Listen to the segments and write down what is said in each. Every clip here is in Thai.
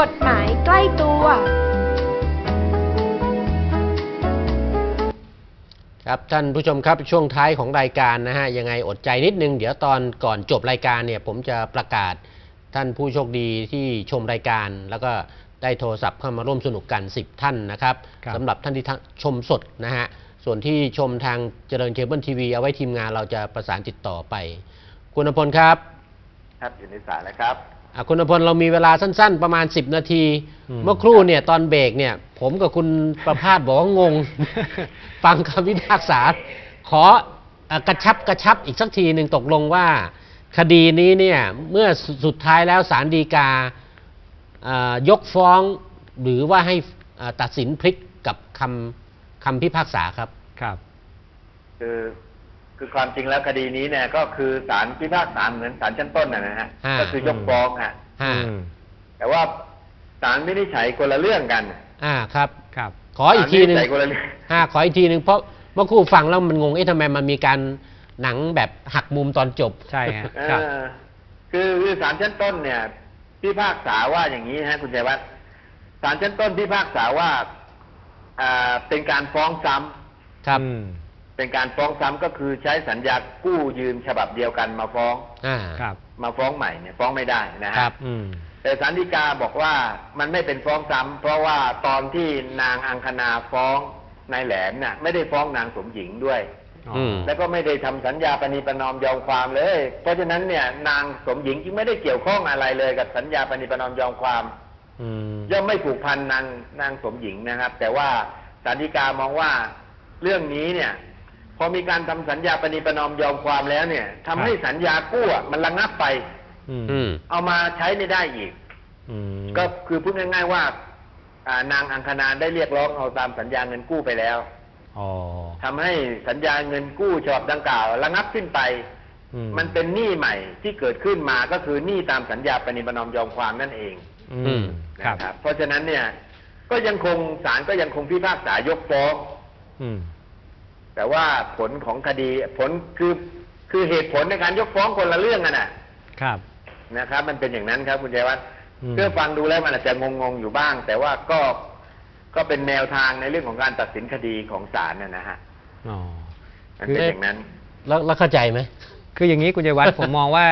กฎหมายใกล้ตัว ครับท่านผู้ชมครับช่วงท้ายของรายการนะฮะยังไงอดใจนิดนึง เดี๋ยวตอนก่อนจบรายการเนี่ยผมจะประกาศท่านผู้โชคดีที่ชมรายการ แล้วก็ได้โทรศัพท์เข้ามาร่วมสนุกกัน 10 ท่านนะครับครับสำหรับท่านที่ชมสดนะฮะส่วนที่ชมทางเจริญเคเบิลทีวีเอาไว้ทีมงานเราจะประสานติดต่อไป คุณอภพลครับ ครับอยู่ในสายแล้วครับอะ คุณอภพลเรามีเวลาสั้น ๆ ประมาณ 10 นาทีอืมเมื่อครู่เนี่ยตอนเบรกเนี่ย ผมกับคุณประพาสบอกว่างง ฟังคำพิพากษาขอเอ่อกระชับกระชับอีกสักทีหนึ่งตกลงว่า คดีนี้เนี่ยเมื่อสุสุดท้ายแล้วศาลฎีกาเอ่อยกฟ้องหรือว่าให้เอ่อตัดสินพลิกกับคำคำพิพากษาครับครับ คือ คือความจริงแล้วคดีนี้เนี่ยก็คือศาลพิพากษาเหมือนศาลชั้นต้นนะนะฮะอ่าก็คือยกฟ้องฮะห้าอืมแต่ว่าศาลวินิจฉัยคนละเรื่องกันอ่าครับ ครับ ขออีกทีหนึ่งศาลวิจฉัยคนละเรื่องห้าขออีกทีหนึ่งเพราะเมื่อครู่ฟังแล้วมันงงเอ๊ะทำไมมันมีการหนังแบบหักมุมตอนจบ ใช่ฮะเอครับอคือคือศาลชั้นต้นเนี่ยพิพากษาว่าอย่างนี้ฮะคุณชัยวัฒน์ศาลชั้นต้นพิพากษาว่าอ่าเป็นการฟ้องซ้ำครับ อืม เป็นการฟ้องซ้ำก็คือใช้สัญญากู้ยืมฉบับเดียวกันมาฟ้องอ่าครับ มาฟ้องใหม่เนี่ยฟ้องไม่ได้นะฮะครับอืมแต่ศาลฎีกาบอกว่ามันไม่เป็นฟ้องซ้ำเพราะว่าตอนที่นางอังคณาฟ้องนายแหลมน่ะ ไม่ได้ฟ้องนางสมหญิงด้วยอ๋ออืมแล้วก็ไม่ได้ทำสัญญาปณีประนอมยอมความเลย เพราะฉะนั้นเนี่ย นางสมหญิงจึงไม่ได้เกี่ยวข้องอะไรเลยกับสัญญาปณีประนอมยอมความอืมย่อมไม่ผูกพันนางนางสมหญิงนะครับ แต่ว่าศาลฎีกามองว่าเรื่องนี้เนี่ยพ อมีการทำสัญญาปณีประนอมยอมความแล้วเนี่ยทำให้สัญญากู้อะมันระงับไป อืมอืมเอามาใช้ไม่ได้อีกอืมก็คือพูดง่าย ๆว่าอ่านางอังคณาได้เรียกร้องเอาตามสัญญาเงินกู้ไปแล้วอ๋อทำให้สัญญาเงินกู้ฉบับดังกล่าวระงับขึ้นไปอืมันเป็นหนี้ใหม่ที่เกิดขึ้นมาก็คือหนี้ตามสัญญาปณิประนอมยอมความนั่นเอง อืมครับนะครับ เพราะฉะนั้นเนี่ย ก็ยังคงศาลก็ยังคงพิพากษายกฟ้องอืม แต่ว่าผลของคดีผลคือคือเหตุผลในการยกฟ้องคนละเรื่องกันน่ะครับนะครับ มันเป็นอย่างนั้นครับคุณชัยวัฒน์อืมเพื่อฟังดูแล้วมันอาจจะงงๆอยู่บ้าง แต่ว่าก็ก็เป็นแนวทางในเรื่องของการตัดสินคดีของศาลน่ะนะฮะอ๋อมันเป็นคืออย่างนั้นแล้วแล้วเข้าใจไหมคืออย่างนี้คุณชัยวัฒน์ผมมองว่า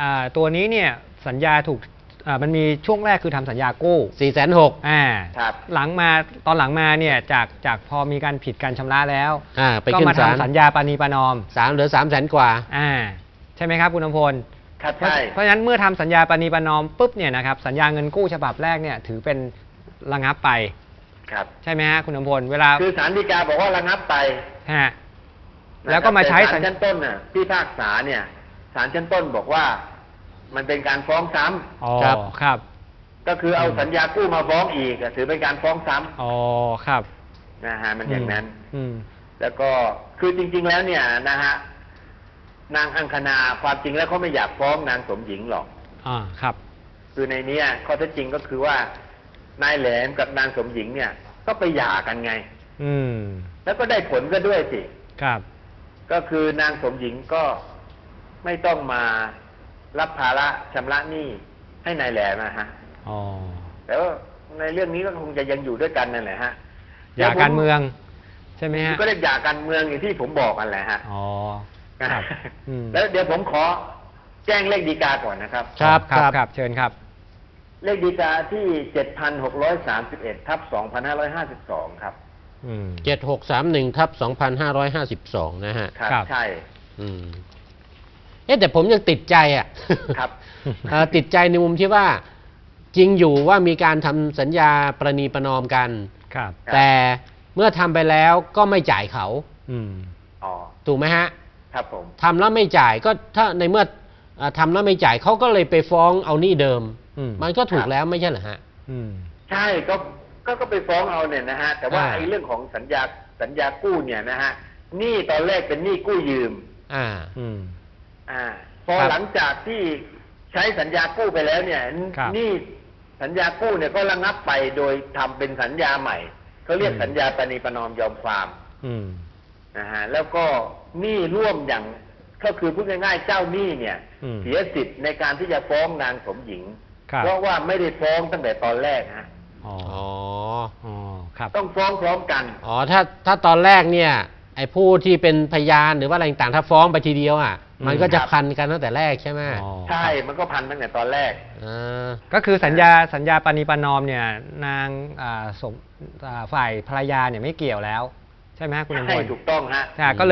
อ่าตัวนี้เนี่ยสัญญาถูก อ่ามันมีช่วงแรกคือทำสัญญากู้สี่แสนหก อ่าครับหลังมาตอนหลังมาเนี่ยจากจากพอมีการผิดการชำระแล้วอ่าไปก็ขึ้นมาศาล ทำสัญญาปณีประนอม สามเหลือสามแสนกว่า อ่าใช่ไหมครับคุณอำพล ครับเพราะใช่ เพราะฉะนั้นเมื่อทำสัญญาปณีประนอมปุ๊บเนี่ยนะครับสัญญาเงินกู้ฉบับแรกเนี่ยถือเป็นระงับไป ครับ ใช่ไหมฮะคุณอำพลเวลาคือศาลฎีกาบอกว่าระงับไปฮะนะครับแล้วก็มาใช้แต่สัศาญลชั้นต้นน่ะพิพากษาเนี่ยศาลชั้นต้นบอกว่า มันเป็นการฟ้องซ้ำอ๋อครับ ครับ ก็คือเอาอืมสัญญากู้มาฟ้องอีกอะถือเป็นการฟ้องซ้ำอ๋อ ครับนะฮะมันอย่างนั้น อืม แล้วก็คือจริง ๆ แล้วเนี่ยนะฮะนางอังคณาความจริงแล้วเขาไม่อยากฟ้องนางสมหญิงหรอก อ่า ครับ คือในเนี้ยข้อเท็จจริงก็คือว่านายแหลมกับนางสมหญิงเนี่ย ก็ไปหย่ากันไง อืม แล้วก็ได้ผลก็ด้วยสิ ครับ ก็คือนางสมหญิงก็ไม่ต้องมา รับภาระชำระหนี้ให้นายแหลมนะฮะอ๋อแต่ว่าในเรื่องนี้ก็คงจะยังอยู่ด้วยกันนั่นแหละฮะอย่าการเมือง ใช่ไหมฮะก็เรียกหย่าการเมืองอย่างที่ผมบอกกันแหละฮะอ๋อครับอืมแล้วเดี๋ยวผมขอแจ้งเลขดีกาก่อนนะครับ ครับครับครับครับเชิญครับ เลขดีกาที่7,631ทับ2,552ครับอืมเจ็ดหกสามหนึ่งทับสองพันห้าร้อยห้าสิบสองนะฮะ ครับครับใช่ อืม เอ๊ะแต่ผมยังติดใจอะครับเอ่อติดใจในมุมที่ว่าจริงอยู่ว่ามีการทำสัญญาประนีประนอมกันครับครับแต่เมื่อทำไปแล้วก็ไม่จ่ายเขาอืมอ๋อถูกไหมฮะ ครับผมทำแล้วไม่จ่ายก็ถ้าในเมื่อเอ่อทำแล้วไม่จ่ายเขาก็เลยไปฟ้องเอาหนี้เดิมอืมมันก็ถูคกรับแล้วไม่ใช่เหรอฮะอืมใช่ก็ก็ก็ไปฟ้องเอาเนี่ยนะฮะ แต่ว่าอ่าไอ้เรื่องของสัญญาสัญญากู้เนี่ยนะฮะหนี้ตอนแรกเป็นหนี้กู้ยืม อ่า อืม อ่าพอครับหลังจากที่ใช้สัญญากู้ไปแล้วเนี่ยครับหนี้สัญญากู้เนี่ยก็ระงับไปโดยทำเป็นสัญญาใหม่เขาเรียกอืม สัญญาปณีประนอมยอมความอืม นะฮะแล้วก็หนี้ร่วมอย่างก็คือพูดง่ายๆเจ้าหนี้เนี่ยอืม เสียสิทธิ์ในการที่จะฟ้องนางสมหญิง ครับเพราะว่าไม่ได้ฟ้องตั้งแต่ตอนแรกฮะอ๋ออ๋ออ๋อครับ ต้องฟ้องพร้อมกัน อ๋อถ้าถ้าตอนแรกเนี่ยไอ้ผู้ที่เป็นพยานหรือว่าอะไรต่างๆถ้าฟ้องไปทีเดียวอะอื มมันก็จะครับพันกันตั้งแต่แรกใช่ไหมอ๋อใช่ มันก็พันตั้งแต่ตอนแรกอ่าก็คือสัญญาสัญญาปณิประนอมเนี่ยนางอ่าสมอ่าฝ่ายภรรยาเนี่ยไม่เกี่ยวแล้ว ใช่ไหมฮะคุณอำพใช่ลถูกต้องฮะอ่าก็